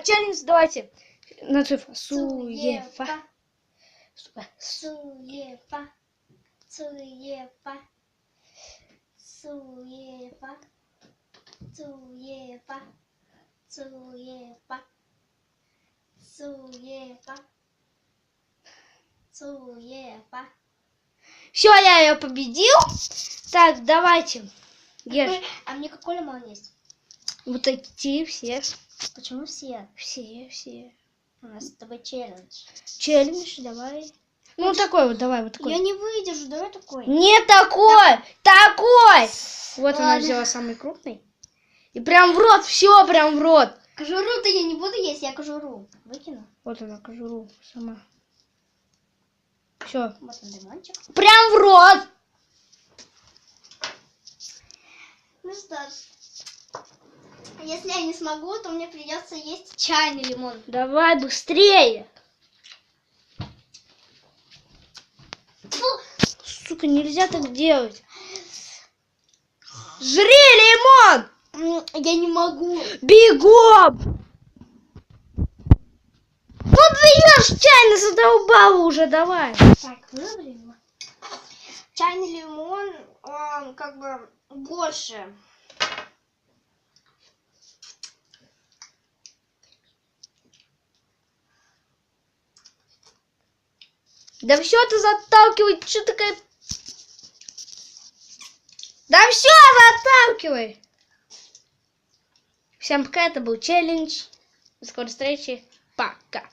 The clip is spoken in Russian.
челлендж, давайте. На цифру. Суефа. Суефа. Суефа. Суефа. Суефа. Суефа. Суефа. Суефа. Суефа. Все, я ее победил. Так, давайте. Ешь. А мне какой лимон есть? Вот эти все. Почему все? Все, все. У нас с тобой челлендж. Челлендж, давай. Ну, такой вот, давай, вот такой. Я не выдержу, давай такой. Не такой! Такой! Вот она Ладно. взяла самый крупный. И прям в рот, все прям в рот. Кожуру-то я не буду есть, я кожуру выкину. Вот она, кожуру сама. Все. Вот он лимончик. Прям в рот! Ну что ж, если я не смогу, то мне придется есть чайный лимон. Давай быстрее! Фу, Сука, нельзя так делать. Жри лимон! я не могу. Бегом! Вот ты ешь чайно задолбала уже, давай. Так, выбрали его. Чайный лимон, он как бы больше. Да все ты заталкивай, что такая... Да все, заталкивай! Всем пока, это был челлендж. До скорой встречи. Пока.